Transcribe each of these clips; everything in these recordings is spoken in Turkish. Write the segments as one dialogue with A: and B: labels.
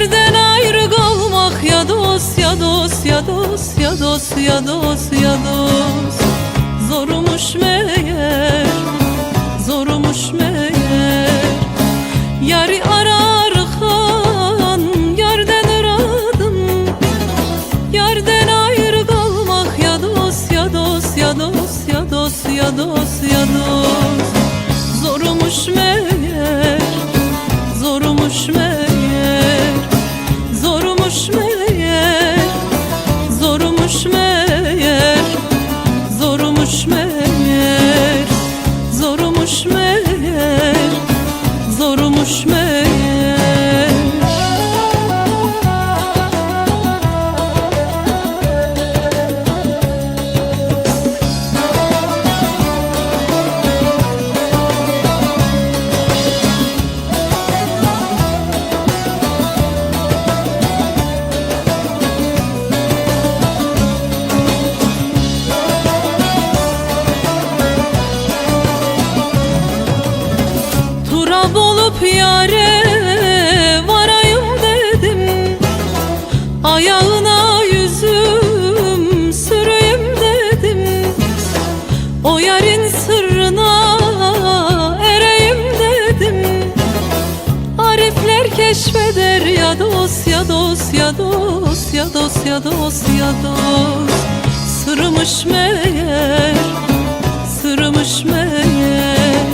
A: Sevgilerden ayrı kalmak ya dost ya dost ya dost ya dost ya dost ya dost Zormuş meğer, zormuş meğer Yarı ararken yerden aradım Yerden ayrı kalmak ya dost ya dost ya dost ya dost ya dost ya dost Zormuş meğer, zormuş meğer Zormuş ya dost ya dost ya dost. Ya dost ya dost Sırmış meğer sırmış meğer.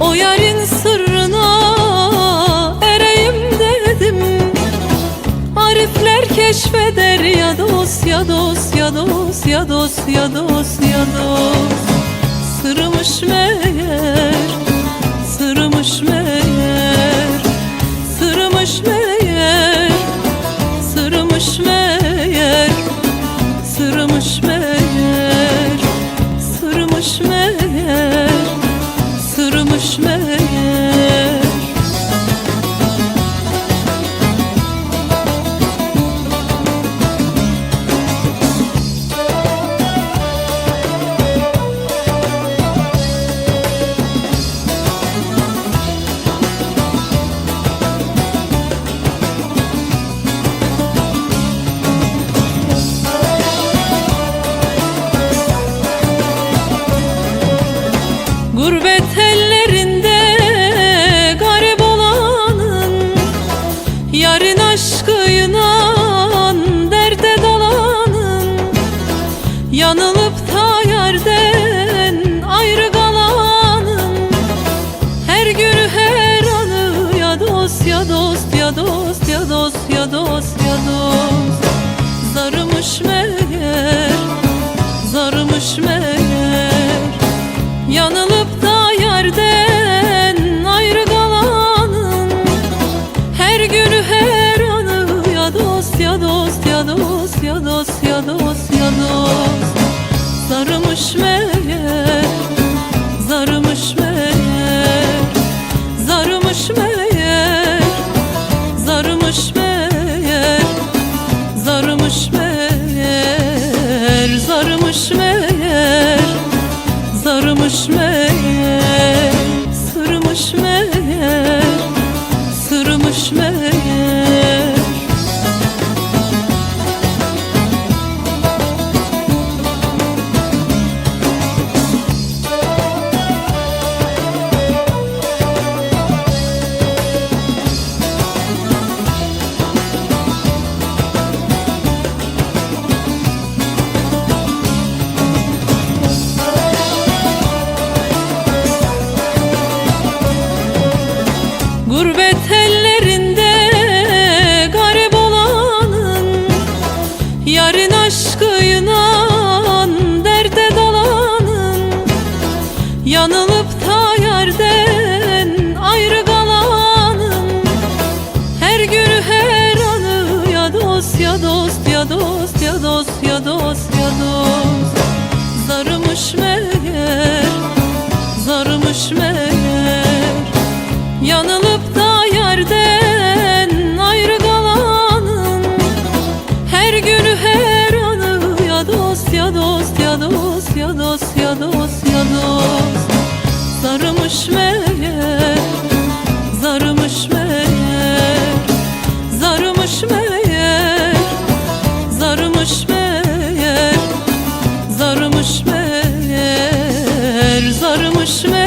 A: O yarın sırrına ereyim dedim. Arifler keşfeder ya dost ya dost ya dost ya dost ya dost ya dost. Sırmış meğer sırmış meğer. Sırmış meğer Gurbet Zarımış meğer, zarımış meğer Zarımış meğer, zarımış meğer Zarımış meğer, zarımış meğer Sarmış meğer, dost ya dost ver